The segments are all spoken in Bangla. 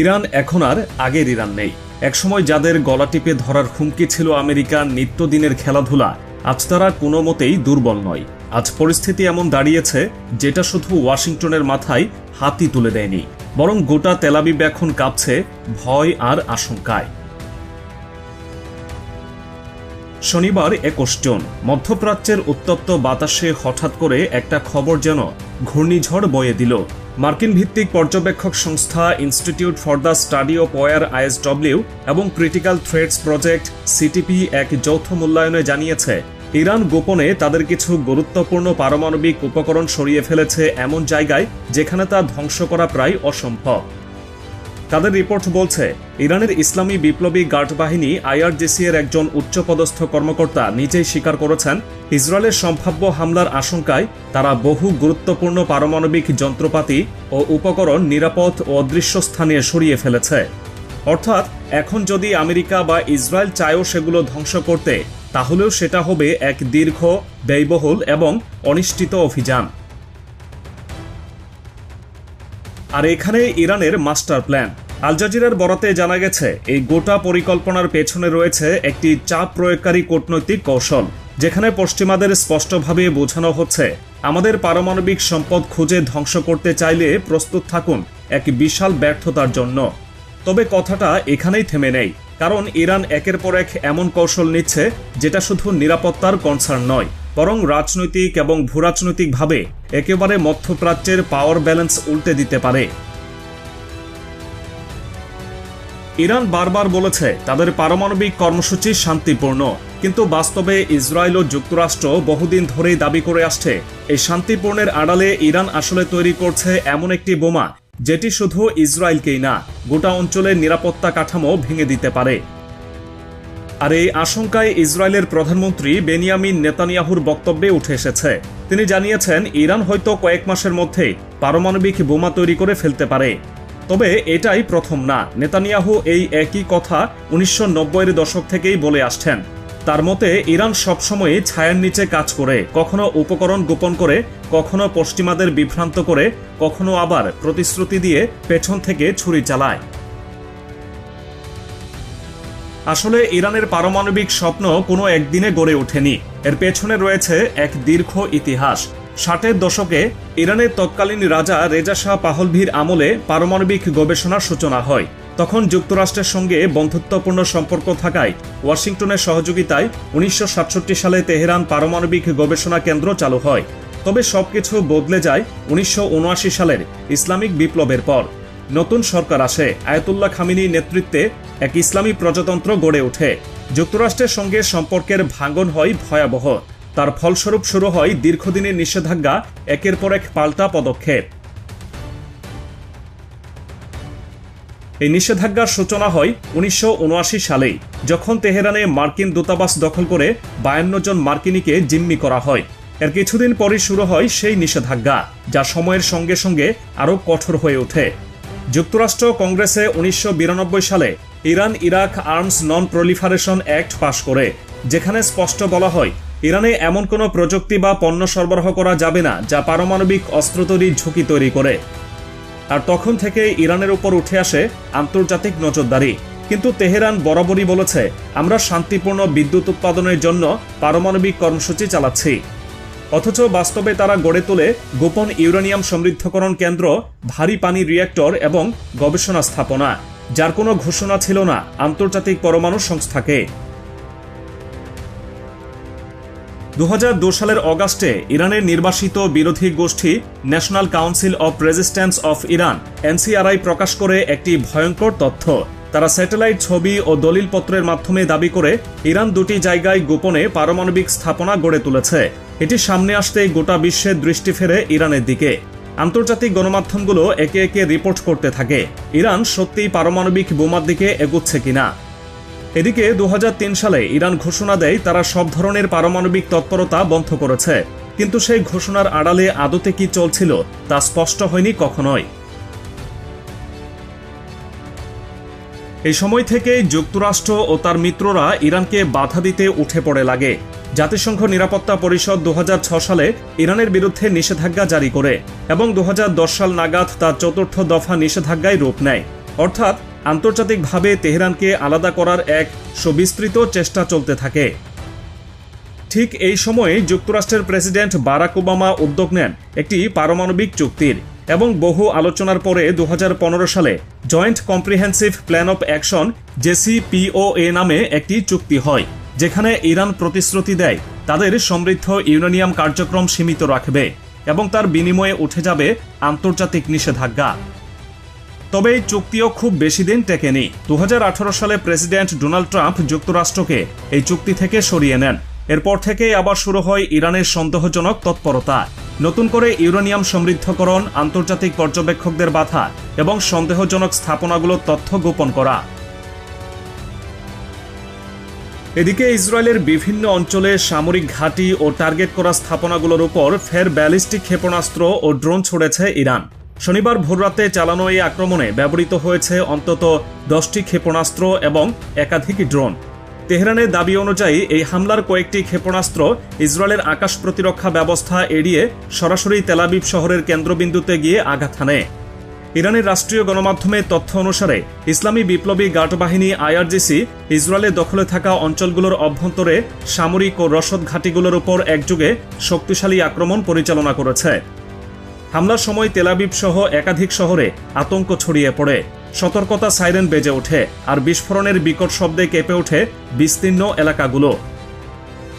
ইরান এখন আর আগের ইরান নেই। একসময় যাদের গলা টিপে ধরার হুমকি ছিল আমেরিকার নিত্যদিনের খেলাধুলা, আজ তারা কোনো মতেই দুর্বল নয়। আজ পরিস্থিতি এমন দাঁড়িয়েছে, যেটা শুধু ওয়াশিংটনের মাথায় হাতি তুলে দেয়নি, বরং গোটা তেলাবিব এখন কাঁপছে ভয় আর আশঙ্কায়। শনিবার একুশ জুন, মধ্যপ্রাচ্যের উত্তপ্ত বাতাসে হঠাৎ করে একটা খবর যেন ঘূর্ণিঝড় বয়ে দিল। মার্কিন ভিত্তিক পর্যবেক্ষক সংস্থা institute for the study of war ISW এবং ক্রিটিক্যাল থ্রেডস প্রজেক্ট সিটিপি এক যৌথ মূল্যায়নে জানিয়েছে, ইরান গোপনে তাদের কিছু গুরুত্বপূর্ণ পারমাণবিক উপকরণ সরিয়ে ফেলেছে এমন জায়গায় যেখানে তা ধ্বংস করা প্রায় অসম্ভব। তাদের রিপোর্ট বলছে, ইরানের ইসলামী বিপ্লবী গার্ড বাহিনী আইআরজিসি এর একজন উচ্চপদস্থ কর্মকর্তা নিজেই স্বীকার করেছেন, ইসরায়েলের সম্ভাব্য হামলার আশঙ্কায় তারা বহু গুরুত্বপূর্ণ পারমাণবিক যন্ত্রপাতি ও উপকরণ নিরাপদ ও অদৃশ্য স্থানে সরিয়ে ফেলেছে। অর্থাৎ, এখন যদি আমেরিকা বা ইসরায়েল চায়ও সেগুলো ধ্বংস করতে, তাহলেও সেটা হবে এক দীর্ঘ, ব্যয়বহুল এবং অনিশ্চিত অভিযান। আর এখানে ইরানের মাস্টার প্ল্যান। আল জাজিরার বরাতে জানা গেছে, এই গোটা পরিকল্পনার পেছনে রয়েছে একটি চাপ প্রয়োগকারী কূটনৈতিক কৌশল, যেখানে পশ্চিমাদের স্পষ্টভাবে বোঝানো হচ্ছে, আমাদের পারমাণবিক সম্পদ খুঁজে ধ্বংস করতে চাইলে প্রস্তুত থাকুন এক বিশাল ব্যর্থতার জন্য। তবে কথাটা এখানেই থেমে নেই, কারণ ইরান একের পর এক এমন কৌশল নিচ্ছে, যেটা শুধু নিরাপত্তার কনসার্ন নয়, বরং রাজনৈতিক এবং ভূরাজনৈতিকভাবে একেবারে মধ্যপ্রাচ্যের পাওয়ার ব্যালেন্স উল্টে দিতে পারে। ইরান বারবার বলেছে, তাদের পারমাণবিক কর্মসূচি শান্তিপূর্ণ, কিন্তু বাস্তবে ইসরায়েল ও যুক্তরাষ্ট্র বহুদিন ধরেই দাবি করে আসছে, এই শান্তিপূর্ণের আড়ালে ইরান আসলে তৈরি করছে এমন একটি বোমা, যেটি শুধু ইসরায়েলকেই না, গোটা অঞ্চলের নিরাপত্তা কাঠামো ভেঙে দিতে পারে। আর এই আশঙ্কায় ইসরায়েলের প্রধানমন্ত্রী বেনিয়ামিন নেতানিয়াহুর বক্তব্যে উঠে এসেছে। তিনি জানিয়েছেন, ইরান হয়তো কয়েক মাসের মধ্যে পারমাণবিক বোমা তৈরি করে ফেলতে পারে। তবে এটাই প্রথম না। নেতানিয়াহু এই একই কথা উনিশশো এর দশক থেকেই বলে আসছেন। তার মতে, ইরান সবসময় ছায়ার নিচে কাজ করে, কখনো উপকরণ গোপন করে, কখনো পশ্চিমাদের বিভ্রান্ত করে, কখনো আবার প্রতিশ্রুতি দিয়ে পেছন থেকে ছুরি চালায়। আসলে ইরানের পারমাণবিক স্বপ্ন কোনো একদিনে গড়ে ওঠেনি। এর পেছনে রয়েছে এক দীর্ঘ ইতিহাস। ষাটের দশকে ইরানের তৎকালীন রাজা রেজা শাহ পাহলভির আমলে পারমাণবিক গবেষণার সূচনা হয়। তখন যুক্তরাষ্ট্রের সঙ্গে বন্ধুত্বপূর্ণ সম্পর্ক থাকায় ওয়াশিংটনের সহযোগিতায় উনিশশো সাতষট্টি সালে তেহরান পারমাণবিক গবেষণা কেন্দ্র চালু হয়। তবে সবকিছু বদলে যায় উনিশশো উনআশি সালের ইসলামিক বিপ্লবের পর। নতুন সরকার আসে। আয়তুল্লাহ খামিনী নেতৃত্বে এক ইসলামী প্রজাতন্ত্র গড়ে ওঠে। যুক্তরাষ্ট্রের সঙ্গে সম্পর্কের ভাঙন হয় ভয়াবহ। তার ফলস্বরূপ শুরু হয় দীর্ঘদিনের নিষেধাজ্ঞা, একের পর এক পাল্টা পদক্ষেপ। এই নিষেধাজ্ঞার সূচনা হয় উনিশশো সালেই, যখন তেহরানে মার্কিন দূতাবাস দখল করে বায়ান্ন জন মার্কিনীকে জিম্মি করা হয়। এর কিছুদিন পরই শুরু হয় সেই নিষেধাজ্ঞা, যা সময়ের সঙ্গে সঙ্গে আরও কঠোর হয়ে ওঠে। যুক্তরাষ্ট্র কংগ্রেসে উনিশশো বিরানব্বই সালে Iran Iraq arms non proliferation act পাশ করে, যেখানে স্পষ্ট বলা হয়, ইরানে এমন কোনো প্রযুক্তি বা পণ্য সরবরাহ করা যাবে না যা পারমাণবিক অস্ত্র তৈরির ঝুঁকি তৈরি করে। আর তখন থেকে ইরানের উপর উঠে আসে আন্তর্জাতিক নজরদারি। কিন্তু তেহরান বরাবরই বলেছে, আমরা শান্তিপূর্ণ বিদ্যুৎ উৎপাদনের জন্য পারমাণবিক কর্মসূচি চালাচ্ছি। অথচ বাস্তবে তারা গড়ে তোলে গোপন ইউরেনিয়াম সমৃদ্ধকরণ কেন্দ্র, ভারী পানি রিয়েক্টর এবং গবেষণা স্থাপনা, যার কোনো ঘোষণা ছিল না আন্তর্জাতিক পরমাণু সংস্থাকে। দু সালের অগাস্টে ইরানের নির্বাসিত বিরোধী গোষ্ঠী national council of resistance of Iran, NCRI প্রকাশ করে একটি ভয়ঙ্কর তথ্য। তারা স্যাটেলাইট ছবি ও দলিলপত্রের মাধ্যমে দাবি করে, ইরান দুটি জায়গায় গোপনে পারমাণবিক স্থাপনা গড়ে তুলেছে। এটি সামনে আসতেই গোটা বিশ্বের দৃষ্টি ফেরে ইরানের দিকে। আন্তর্জাতিক গণমাধ্যমগুলো একে একে রিপোর্ট করতে থাকে, ইরান সত্যিই পারমাণবিক বোমার দিকে এগুচ্ছে কিনা। এদিকে দু হাজার তিন সালে ইরান ঘোষণা দেয়, তারা সব ধরনের পারমাণবিক তৎপরতা বন্ধ করেছে। কিন্তু সেই ঘোষণার আড়ালে আদতে কি চলছিল, তা স্পষ্ট হয়নি কখনোই। এই সময় থেকে যুক্তরাষ্ট্র ও তার মিত্ররা ইরানকে বাধা দিতে উঠে পড়ে লাগে। জাতিসংঘ নিরাপত্তা পরিষদ দু সালে ইরানের বিরুদ্ধে নিষেধাজ্ঞা জারি করে এবং দু হাজার দশ সাল নাগাদ তার চতুর্থ দফা নিষেধাজ্ঞায় রূপ নেয়। অর্থাৎ, আন্তর্জাতিকভাবে তেহরানকে আলাদা করার এক সুবিস্তৃত চেষ্টা চলতে থাকে। ঠিক এই সময়ে যুক্তরাষ্ট্রের প্রেসিডেন্ট বারাক ওবামা উদ্যোগ নেন একটি পারমাণবিক চুক্তির এবং বহু আলোচনার পরে দু হাজার পনেরো সালে joint comprehensive plan of action JCPOA নামে একটি চুক্তি হয়। যেখানে ইরান প্রতিশ্রুতি দেয়, তাদের সমৃদ্ধ ইউরেনিয়াম কার্যক্রম সীমিত রাখবে এবং তার বিনিময়ে উঠে যাবে আন্তর্জাতিক নিষেধাজ্ঞা। তবে এই চুক্তিও খুব বেশি দিন টেকেনি। দু হাজার আঠারো সালে প্রেসিডেন্ট ডোনাল্ড ট্রাম্প যুক্তরাষ্ট্রকে এই চুক্তি থেকে সরিয়ে নেন। এরপর থেকেই আবার শুরু হয় ইরানের সন্দেহজনক তৎপরতা। নতুন করে ইউরেনিয়াম সমৃদ্ধকরণ, আন্তর্জাতিক পর্যবেক্ষকদের বাধা এবং সন্দেহজনক স্থাপনাগুলোর তথ্য গোপন করা। এদিকে ইসরায়েলের বিভিন্ন অঞ্চলে সামরিক ঘাঁটি ও টার্গেট করা স্থাপনাগুলোর উপর ফের ব্যালিস্টিক ক্ষেপণাস্ত্র ও ড্রোন ছড়েছে ইরান। শনিবার ভোররাতে চালানো এই আক্রমণে ব্যবহৃত হয়েছে অন্তত দশটি ক্ষেপণাস্ত্র এবং একাধিক ড্রোন। তেহরানের দাবি অনুযায়ী এই হামলার কয়েকটি ক্ষেপণাস্ত্র ইসরায়েলের আকাশ প্রতিরক্ষা ব্যবস্থা এড়িয়ে সরাসরি তেলাবিব শহরের কেন্দ্রবিন্দুতে গিয়ে আঘাত হানে। ইরানের রাষ্ট্রীয় গণমাধ্যমে তথ্য অনুসারে, ইসলামী বিপ্লবী গার্ড বাহিনী আইআরজিসি ইসরায়েলের দখলে থাকা অঞ্চলগুলোর অভ্যন্তরে সামরিক ও রসদ ঘাঁটিগুলোর উপর একযুগে শক্তিশালী আক্রমণ পরিচালনা করেছে। হামলার সময় তেলাবিব সহ একাধিক শহরে আতঙ্ক ছড়িয়ে পড়ে। সতর্কতা সাইরেন বেজে ওঠে আর বিস্ফোরণের বিকট শব্দে কেঁপে ওঠে বিস্তীর্ণ এলাকাগুলো।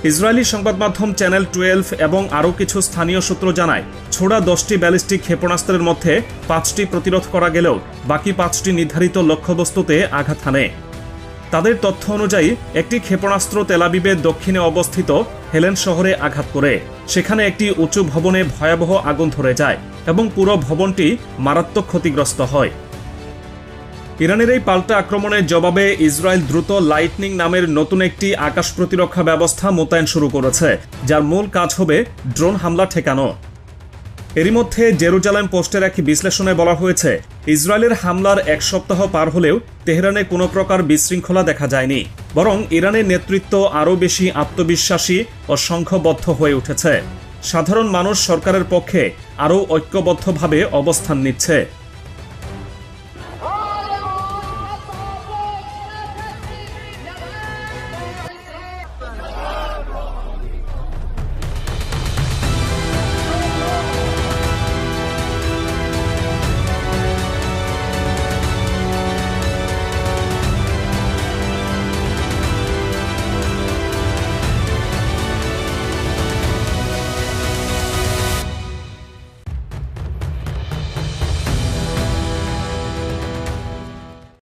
ইসরায়েলি সংবাদ মাধ্যম চ্যানেল টুয়েলভ এবং আরও কিছু স্থানীয় সূত্র জানায় ছোড়া দশটি ব্যালিস্টিক ক্ষেপণাস্ত্রের মধ্যে পাঁচটি প্রতিরোধ করা গেলেও বাকি পাঁচটি নির্ধারিত লক্ষ্যবস্তুতে আঘাত হানে। তাদের তথ্য অনুযায়ী, একটি ক্ষেপণাস্ত্র তেলাবিবের দক্ষিণে অবস্থিত হেলেন শহরে আঘাত করে। সেখানে একটি উঁচু ভবনে ভয়াবহ আগুন ধরে যায় এবং পুরো ভবনটি মারাত্মক ক্ষতিগ্রস্ত হয়। ইরানের এই পাল্টা আক্রমণের জবাবে ইসরায়েল দ্রুত লাইটনিং নামের নতুন একটি আকাশ প্রতিরক্ষা ব্যবস্থা মোতায়েন শুরু করেছে, যার মূল কাজ হবে ড্রোন হামলা ঠেকানো। এরই মধ্যে জেরুজালেম পোস্টের এক বিশ্লেষণে বলা হয়েছে, ইসরায়েলের হামলার এক সপ্তাহ পার হলেও তেহরানে কোনো প্রকার বিশৃঙ্খলা দেখা যায়নি, বরং ইরানের নেতৃত্ব আরও বেশি আত্মবিশ্বাসী ও সংঘবদ্ধ হয়ে উঠেছে। সাধারণ মানুষ সরকারের পক্ষে আরও ঐক্যবদ্ধভাবে অবস্থান নিচ্ছে।